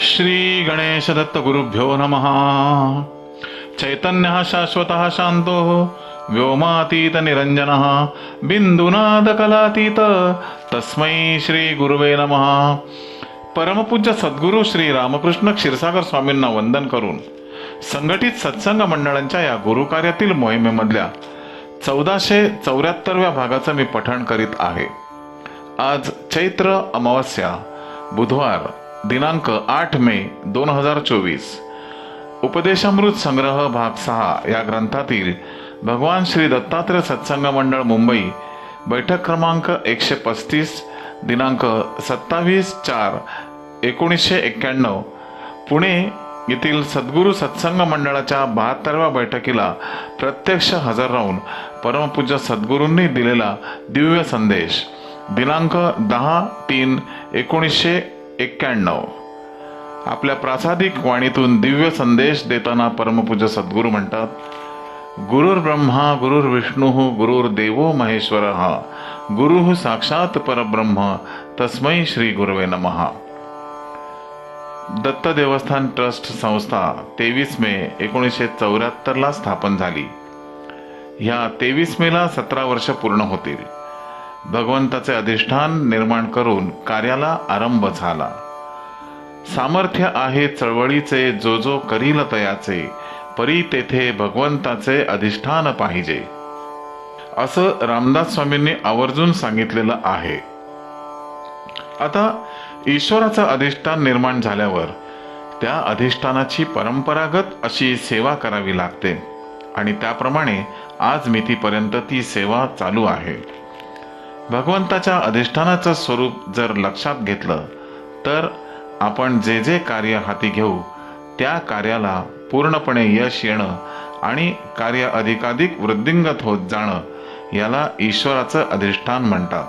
श्री गणेश दत्त गुरुभ्यो नमः। चैतन्य शाश्वत शांतो व्योमातीत निरंजन बिंदुनाद कलातीत तस्मै श्री गुरुवे नमः। परमपूज्य सद्गुरू श्री रामकृष्ण क्षीरसागर स्वामींना वंदन करून संघटित सत्संग मंडळांच्या या गुरुकार्यातील मोहिमेमधल्या चौदाशे चौऱ्याहत्तरव्या भागाचं मी पठण करीत आहे. आज चैत्र अमावस्या बुधवार दिनांक आठ मे दोन हजार चोवीस. उपदेशामृत संग्रह भाग सहा या ग्रंथातील भगवान श्री दत्तात्रय सत्संग मंडळ मुंबई बैठक क्रमांक एकशे पस्तीस दिनांक सत्तावीस चार एकोणीसशे एक्क्याण्णव. पुणे येथील सद्गुरू सत्संग मंडळाच्या बहात्तरव्या बैठकीला प्रत्यक्ष हजर राहून परमपूज्य सद्गुरूंनी दिलेला दिव्य संदेश. दिनांक दहा तीन एकोणीसशे एक्क्याण्णव. आपल्या प्रासादिक वाणीतून दिव्य संदेश देताना परमपूज्य सद्गुरू म्हणतात गुरुर् ब्रह्मा गुरुर विष्णू गुरुर देवो महेश्वर गुरु साक्षात परब्रह्म तस्मै श्री गुरुवे नमः. दत्त देवस्थान ट्रस्ट संस्था तेवीस मे एकोणीसशे चौऱ्याहत्तरला स्थापन झाली. ह्या तेवीस मेला सतरा वर्ष पूर्ण होतील. भगवंताचे अधिष्ठान निर्माण करून कार्याला आरंभ झाला. सामर्थ्य आहे चळवळीचे जो जो करील तयाचे परी तेथे भगवंताचे अधिष्ठान पाहिजे. असं रामदास स्वामींनी आवर्जून सांगितलेलं आहे. आता ईश्वराचं अधिष्ठान निर्माण झाल्यावर त्या अधिष्ठानाची परंपरागत अशी सेवा करावी लागते. आणि त्याप्रमाणे आज मितीपर्यंत ती सेवा चालू आहे. भगवंताच्या अधिष्ठानाचं स्वरूप जर लक्षात घेतलं तर आपण जे जे कार्य हाती घेऊ त्या कार्याला पूर्णपणे यश येणं आणि कार्य अधिकाधिक वृद्धिंगत होत जाणं याला ईश्वराचं अधिष्ठान म्हणतात.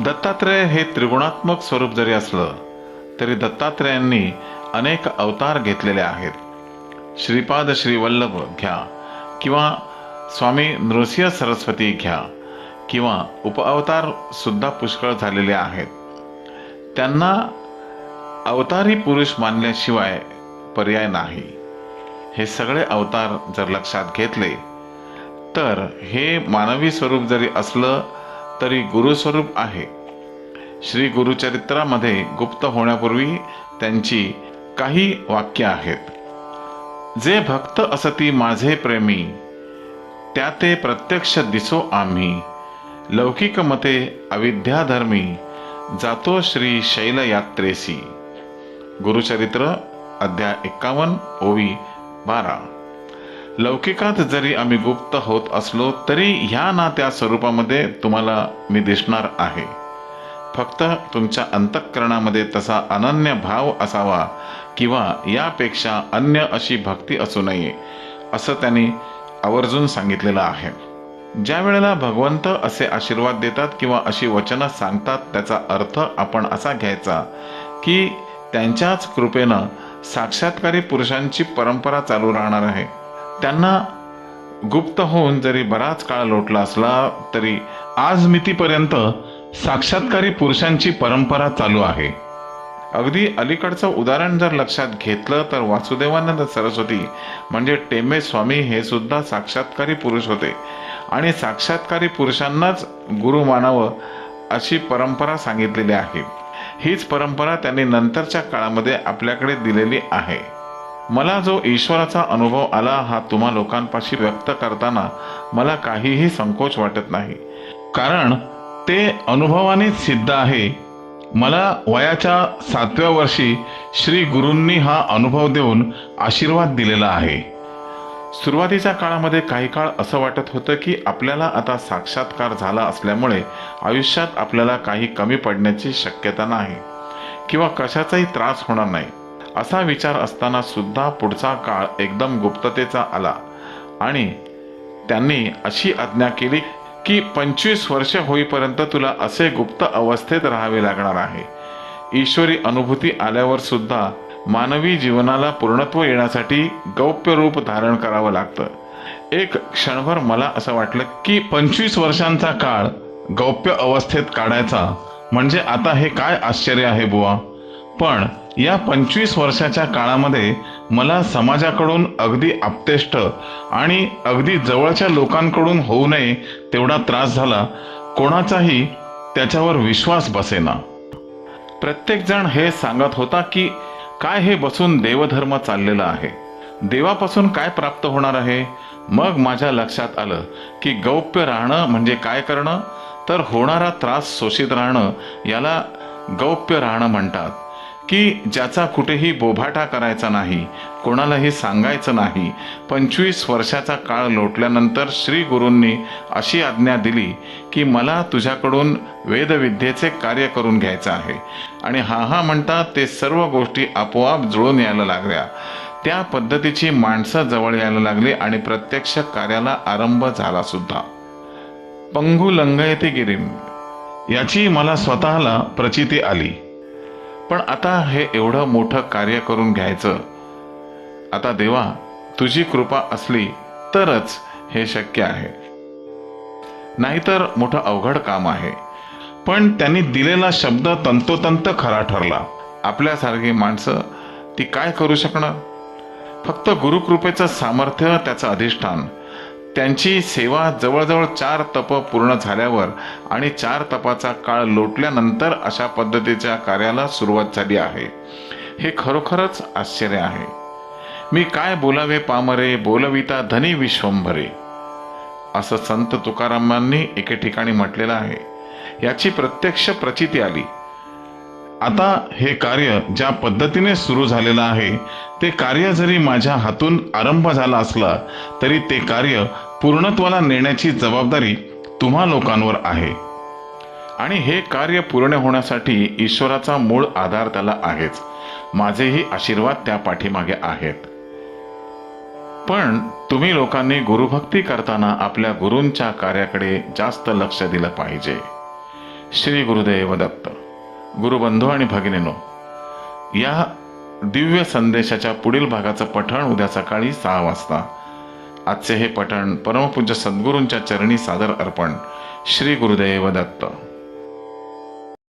दत्तात्रेय हे त्रिगुणात्मक स्वरूप जरी असलं तरी दत्तात्रेयांनी अनेक अवतार घेतलेले आहेत. श्रीपाद श्रीवल्लभ घ्या किंवा स्वामी नृसिंह सरस्वती घ्या किंवा उपअवतार सुद्धा पुष्कळ झालेले आहेत. त्यांना अवतारी पुरुष मानल्याशिवाय पर्याय नाही. हे सगळे अवतार जर लक्षात घेतले तर हे मानवी स्वरूप जरी असलं तरी गुरुस्वरूप आहे. श्री गुरुचरित्रामध्ये गुप्त होण्यापूर्वी त्यांची काही वाक्य आहेत. जे भक्त असती माझे प्रेमी त्या ते प्रत्यक्ष दिसो आम्ही. लौकिक मते अविद्याधर्मी जातो श्री शैल यात्रेसी गुरुचरित्र अध्याय एक्कावन्न ओवी बारा. लौकिकात जरी आम्ही गुप्त होत असलो तरी ह्या ना त्या स्वरूपामध्ये तुम्हाला मी दिसणार आहे. फक्त तुमच्या अंतःकरणामध्ये तसा अनन्य भाव असावा किंवा यापेक्षा अन्य अशी भक्ती असू नये असं त्यांनी आवर्जून सांगितलेलं आहे. ज्या वेळेला भगवंत असे आशीर्वाद देतात किंवा अशी वचनं सांगतात त्याचा अर्थ आपण असा घ्यायचा की त्यांच्याच कृपेनं साक्षात्कारी पुरुषांची परंपरा चालू राहणार आहे. त्यांना गुप्त होऊन जरी बराच काळ लोटला असला तरी आज मितीपर्यंत साक्षात्कारी पुरुषांची परंपरा चालू आहे. अगदी अलीकडचं उदाहरण जर लक्षात घेतलं तर वासुदेवानंद सरस्वती म्हणजे टेमे स्वामी हे सुद्धा साक्षात्कारी पुरुष होते. आणि साक्षात्कारी पुरुषांनाच गुरु मानावं अशी परंपरा सांगितलेली आहे. हीच परंपरा त्यांनी नंतरच्या काळामध्ये आपल्याकडे दिलेली आहे. मला जो ईश्वराचा अनुभव आला हा तुम्हा लोकांपाशी व्यक्त करताना मला काहीही संकोच वाटत नाही. कारण ते अनुभवानेच सिद्ध आहे मला वयाच्या सातव्या वर्षी श्री गुरूंनी हा अनुभव देऊन आशीर्वाद दिलेला आहे. सुरुवातीच्या काळामध्ये काही काळ असं वाटत होतं की आपल्याला आता साक्षात्कार झाला असल्यामुळे आयुष्यात आपल्याला काही कमी पडण्याची शक्यता नाही किंवा कशाचाही त्रास होणार नाही. असा विचार असताना सुद्धा पुढचा काळ एकदम गुप्ततेचा आला आणि त्यांनी अशी आज्ञा केली की पंचवीस वर्ष होईपर्यंत तुला असे गुप्त अवस्थेत राहावे लागणार आहे. ईश्वरी अनुभूती आल्यावर सुद्धा मानवी जीवनाला पूर्णत्व येण्यासाठी गौप्य रूप धारण करावं लागतं. एक क्षणभर मला असं वाटलं की पंचवीस वर्षांचा काळ गौप्य अवस्थेत काढायचा म्हणजे आता हे काय आश्चर्य आहे बुवा. पण या पंचवीस वर्षाच्या काळामध्ये मला समाजाकडून अगदी आपतेष्ट आणि अगदी जवळच्या लोकांकडून होऊ नये तेवढा त्रास झाला. कोणाचाही त्याच्यावर विश्वास बसेना. प्रत्येकजण हे सांगत होता की काय हे बसून देवधर्म चाललेला आहे? देवापासून काय प्राप्त होणार आहे? मग माझ्या लक्षात आलं की गौप्य राहणं म्हणजे काय करणं? तर होणारा त्रास शोषित राहणं याला गौप्य राहणं म्हणतात. की ज्याचा कुठेही बोभाटा करायचा नाही कोणालाही सांगायचं नाही पंचवीस वर्षाचा काळ लोटल्यानंतर श्री गुरूंनी अशी आज्ञा दिली की मला तुझ्याकडून वेदविद्येचे कार्य करून घ्यायचं आहे. आणि हा हा म्हणता ते सर्व गोष्टी आपोआप जुळून यायला लागल्या. त्या पद्धतीची माणसं जवळ यायला लागली आणि प्रत्यक्ष कार्याला आरंभ झाला सुद्धा. पंगू लंगयते गिरीम याची मला स्वतःला प्रचिती आली. पण आता हे एवढं मोठं कार्य करून घ्यायचं. आता देवा तुझी कृपा असली तरच हे शक्य आहे. नाहीतर मोठं अवघड काम आहे. पण त्यांनी दिलेला शब्द तंतोतंत खरा ठरला. आपल्यासारखी माणसं ती काय करू शकणार? फक्त गुरुकृपेचं सामर्थ्य त्याचं अधिष्ठान. त्यांची सेवा जवळजवळ चार तप पूर्ण झाल्यावर आणि चार तपाचा काळ लोटल्यानंतर अशा पद्धतीच्या कार्याला सुरुवात झाली आहे. हे खरोखरच आश्चर्य आहे. मी काय बोलावे पामरे बोलविता धनी विश्वंभरे? असं संत तुकारामांनी एके ठिकाणी म्हटलेलं आहे. याची प्रत्यक्ष प्रचिती आली. आता हे कार्य ज्या पद्धतीने सुरू झालेलं आहे ते कार्य जरी माझ्या हातून आरंभ झाला असला तरी ते कार्य पूर्णत्वाला नेण्याची जबाबदारी तुम्हा लोकांवर आहे. आणि हे कार्य पूर्ण होण्यासाठी ईश्वराचा मूळ आधार त्याला आहेच. माझेही आशीर्वाद त्या पाठीमागे आहेत. पण तुम्ही लोकांनी गुरुभक्ती करताना आपल्या गुरूंच्या कार्याकडे जास्त लक्ष दिलं पाहिजे. श्री गुरुदेव दत्त. गुरुबंधू आणि भगिनीनो या दिव्य संदेशाच्या पुढील भागाचं पठण उद्या सकाळी सहा वाजता. आजचे हे पठण परमपूज्य सद्गुरूंच्या चरणी सादर अर्पण श्री गुरुदेव दत्त.